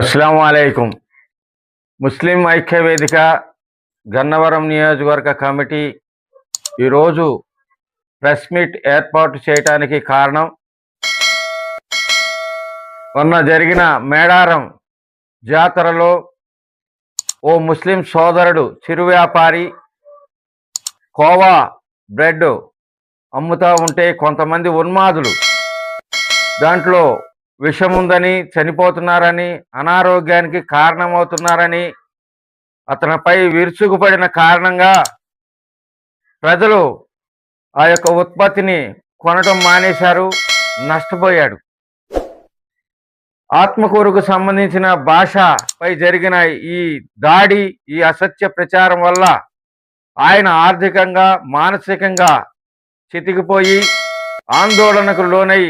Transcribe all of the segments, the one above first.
అస్సలం ముస్లిం ఐక్య వేదిక గన్నవరం నియోజకవర్గ కమిటీ ఈరోజు ప్రెస్ మీట్ ఏర్పాటు చేయటానికి కారణం మొన్న జరిగిన మేడారం జాతరలో ఓ ముస్లిం సోదరుడు చిరు వ్యాపారి కోవా బ్రెడ్ అమ్ముతూ ఉంటే కొంతమంది ఉన్మాదులు. దాంట్లో విషం ఉందని చనిపోతున్నారని అనారోగ్యానికి కారణమవుతున్నారని అతనిపై విరుచుకుపడిన కారణంగా ప్రజలు ఆ యొక్క ఉత్పత్తిని కొనటం మానేశారు నష్టపోయాడు. ఆత్మకూరుకు సంబంధించిన భాషపై జరిగిన ఈ దాడి ఈ అసత్య ప్రచారం వల్ల ఆయన ఆర్థికంగా మానసికంగా చితికిపోయి ఆందోళనకు లోనై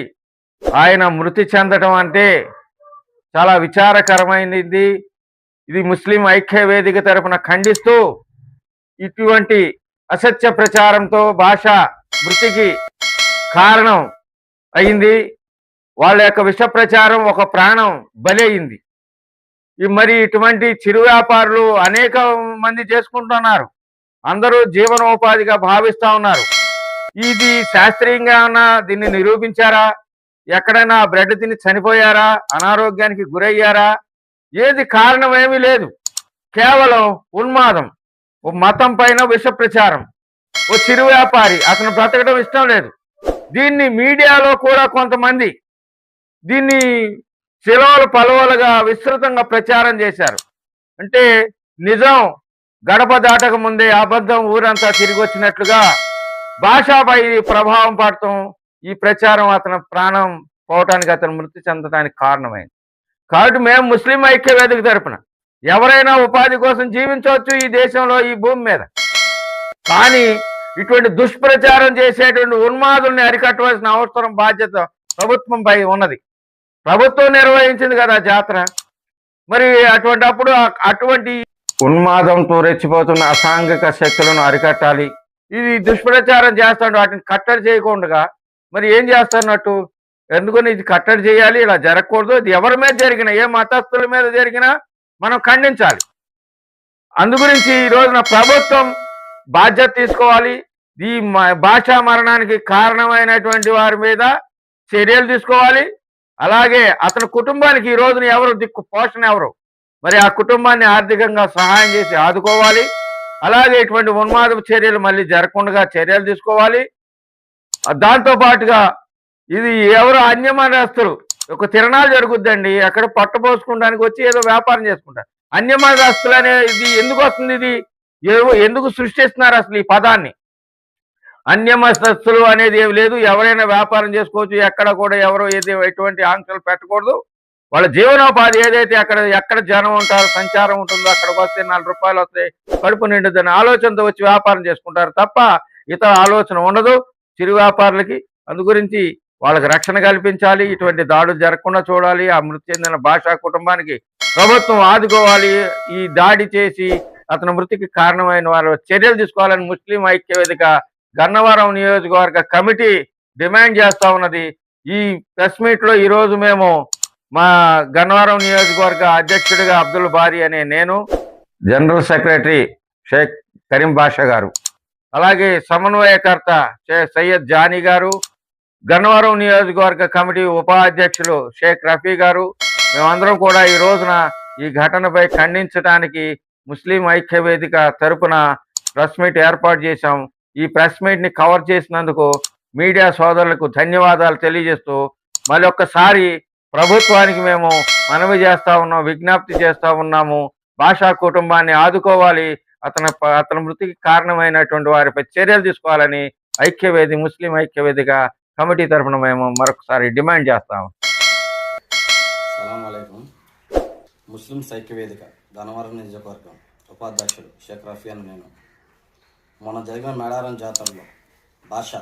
ఆయన మృతి చెందటం అంటే చాలా విచారకరమైనది ఇది ముస్లిం ఐక్య వేదిక తరపున ఖండిస్తూ ఇటువంటి అసత్య ప్రచారంతో భాష మృతికి కారణం అయింది. వాళ్ళ యొక్క విష ప్రచారం ఒక ప్రాణం బలి అయింది. మరి ఇటువంటి చిరు వ్యాపారులు అనేక మంది చేసుకుంటున్నారు. అందరూ జీవనోపాధిగా భావిస్తూ ఉన్నారు. ఇది శాస్త్రీయంగా ఉన్న దీన్ని నిరూపించారా? ఎక్కడైనా బ్రెడ్ తిని చనిపోయారా? అనారోగ్యానికి గురయ్యారా? ఏది కారణం లేదు. కేవలం ఉన్మాదం. ఓ మతం పైన విష ప్రచారం ఓ చిరు వ్యాపారి. అతను బ్రతకడం ఇష్టం లేదు. దీన్ని మీడియాలో కూడా కొంతమంది దీన్ని చిలవలు పలవలుగా విస్తృతంగా ప్రచారం చేశారు. అంటే నిజం గడప దాటక ముందే అబద్ధం ఊరంతా తిరిగి వచ్చినట్లుగా భాషాపై ప్రభావం పడటం ఈ ప్రచారం అతను ప్రాణం పోవటానికి అతను మృతి చెందడానికి కారణమైంది. కాబట్టి మేము ముస్లిం ఐక్య వేదిక తరపున ఎవరైనా ఉపాధి కోసం జీవించవచ్చు ఈ దేశంలో ఈ భూమి మీద. కానీ ఇటువంటి దుష్ప్రచారం చేసేటువంటి ఉన్మాదుల్ని అరికట్టవలసిన అవసరం బాధ్యత ప్రభుత్వంపై ఉన్నది. ప్రభుత్వం నిర్వహించింది కదా జాతర. మరి అటువంటి అప్పుడు అటువంటి ఉన్మాదంతో రెచ్చిపోతున్న అసాంఘిక శక్తులను అరికట్టాలి. ఇది దుష్ప్రచారం చేస్తాడు వాటిని కట్టడి చేయకుండా మరి ఏం చేస్తున్నట్టు? ఎందుకని ఇది కట్టడి చేయాలి ఇలా జరగకూడదు? ఇది ఎవరి మీద జరిగినా ఏ మతస్థుల మీద జరిగినా మనం ఖండించాలి. అందుగురించి ఈ రోజున ప్రభుత్వం బాధ్యత తీసుకోవాలి. ఈ భాషా మరణానికి కారణమైనటువంటి వారి మీద చర్యలు తీసుకోవాలి. అలాగే అతని కుటుంబానికి ఈ రోజున ఎవరు దిక్కు పోషణ ఎవరు? మరి ఆ కుటుంబాన్ని ఆర్థికంగా సహాయం చేసి ఆదుకోవాలి. అలాగే ఇటువంటి ఉన్మాద చర్యలు మళ్ళీ జరగకుండా చర్యలు తీసుకోవాలి. దాంతో పాటుగా ఇది ఎవరు అన్యమనస్తులు ఒక తిరణాలు జరుగుద్దండి అక్కడ పట్టపోసుకోవడానికి వచ్చి ఏదో వ్యాపారం చేసుకుంటారు. అన్యమనస్తులు అనే ఇది ఎందుకు వస్తుంది ఇది? ఏవో ఎందుకు సృష్టిస్తున్నారు అసలు ఈ పదాన్ని? అన్యమస్తస్తులు అనేది ఏమి లేదు ఎవరైనా వ్యాపారం చేసుకోవచ్చు ఎక్కడ కూడా ఎవరు ఏది ఎటువంటి ఆంక్షలు పెట్టకూడదు. వాళ్ళ జీవనోపాధి ఏదైతే అక్కడ ఎక్కడ జనం ఉంటారో సంచారం ఉంటుందో అక్కడికి వస్తే నాలుగు రూపాయలు వస్తాయి కడుపు నిండుదని ఆలోచనతో వచ్చి వ్యాపారం చేసుకుంటారు తప్ప ఇతర ఆలోచన ఉండదు. చిరు వ్యాపారులకి అందు గురించి వాళ్ళకి రక్షణ కల్పించాలి ఇటువంటి దాడులు జరగకుండా చూడాలి ఆ మృతి చెందిన భాషా కుటుంబానికి ప్రభుత్వం ఆదుకోవాలి ఈ దాడి చేసి అతని మృతికి కారణమైన వారు చర్యలు తీసుకోవాలని ముస్లిం ఐక్య వేదిక గన్నవరం నియోజకవర్గ కమిటీ డిమాండ్ చేస్తా ఉన్నది. ఈ ప్రెస్ మీట్లో ఈరోజు మేము మా గన్నవరం నియోజకవర్గ అధ్యక్షుడిగా అబ్దుల్ బారి అనే నేను జనరల్ సెక్రటరీ షేక్ కరీం బాషా గారు. అలాగే సమన్వయకర్త సయ్యద్ జానీ గారు గన్నవరం నియోజకవర్గ కమిటీ ఉపాధ్యక్షులు షేక్ రఫీ గారు మేమందరం కూడా ఈ రోజున ఈ ఘటనపై ఖండించడానికి ముస్లిం ఐక్య వేదిక తరపున ప్రెస్ మీట్ ఏర్పాటు చేశాం. ఈ ప్రెస్ మీట్ని కవర్ చేసినందుకు మీడియా సోదరులకు ధన్యవాదాలు తెలియజేస్తూ మళ్ళీ ఒక్కసారి ప్రభుత్వానికి మేము మనవి చేస్తా ఉన్నాం విజ్ఞప్తి చేస్తా ఉన్నాము. భాషా కుటుంబాన్ని ఆదుకోవాలి అతని అతని మృతికి కారణమైనటువంటి వారిపై చర్యలు తీసుకోవాలని ఐక్యవేది ముస్లిం ఐక్యవేదిక కమిటీ తరఫున మేము మరొకసారి డిమాండ్ చేస్తాము. సలాం ముస్లిం ఐక్యవేదిక ధనవరం నియోజకవర్గం ఉపాధ్యక్షుడు షేక్ రఫీ అని నేను. మొన్న జరిగిన మేడారం జాతరలో భాష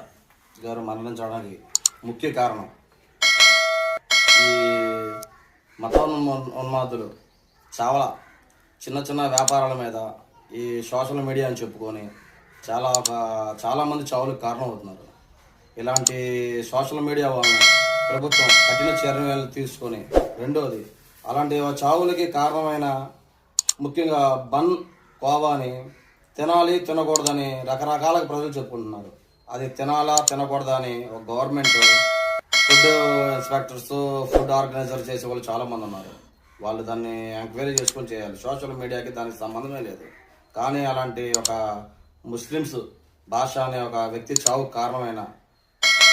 గారు మరణించడానికి ముఖ్య కారణం ఈ మతోన్మ- ఉన్మాదులు చాలా చిన్న చిన్న వ్యాపారాల మీద ఈ సోషల్ మీడియా అని చెప్పుకొని చాలా ఒక చాలామంది చావులకు కారణమవుతున్నారు. ఇలాంటి సోషల్ మీడియా వలన ప్రభుత్వం కఠిన చర్యలు తీసుకొని రెండోది అలాంటి చావులకి కారణమైన ముఖ్యంగా బన్ కోవాని తినాలి తినకూడదని రకరకాల ప్రజలు చెప్పుకుంటున్నారు. అది తినాలా తినకూడదా అని ఒక government food inspectors food organiser చేసే వాళ్ళు చాలామంది ఉన్నారు. వాళ్ళు దాన్ని ఎంక్వైరీ చేసుకొని చేయాలి. సోషల్ మీడియాకి దానికి సంబంధమే లేదు. కానీ అలాంటి ఒక ముస్లిమ్స్ భాష అనే ఒక వ్యక్తి చావు కారణమైన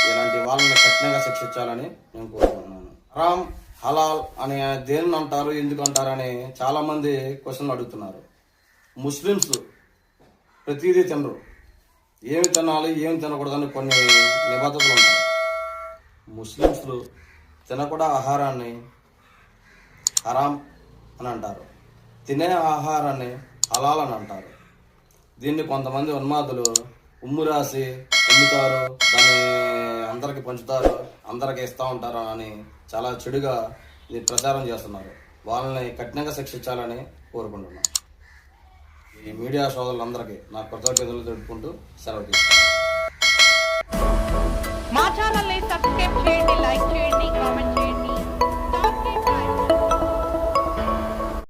ఇలాంటి వాళ్ళని కఠినంగా శిక్షించాలని నేను కోరుకుంటున్నాను. హరామ్ హలాల్ అని దేనిని అంటారు ఎందుకు అంటారని అని క్వశ్చన్లు అడుగుతున్నారు. ముస్లిమ్స్ ప్రతిదీ తినరు. ఏమి తినాలి ఏమి తినకూడదని కొన్ని నిబద్ధతలు ఉంటాయి ముస్లిమ్స్లు తినకూడ ఆహారాన్ని హరాం అని అంటారు. తినే ఆహారాన్ని అలాలని అని అంటారు. దీన్ని కొంతమంది ఉన్మాదులు ఉమ్ము రాసి ఉమ్ముతారు దాన్ని అందరికి పంచుతారు అందరికి ఇస్తూ ఉంటారు అని చాలా చెడుగా ఇది ప్రచారం చేస్తున్నారు. వాళ్ళని కఠినంగా శిక్షించాలని కోరుకుంటున్నాను ఈ మీడియా సోదరులందరికీ నా కృతజ్ఞతలు తెలుపుకుంటూ సెలవు తీసుకుంటాను మా ఛానల్ని సబ్స్క్రైబ్ చేయండి లైక్ చేయండి.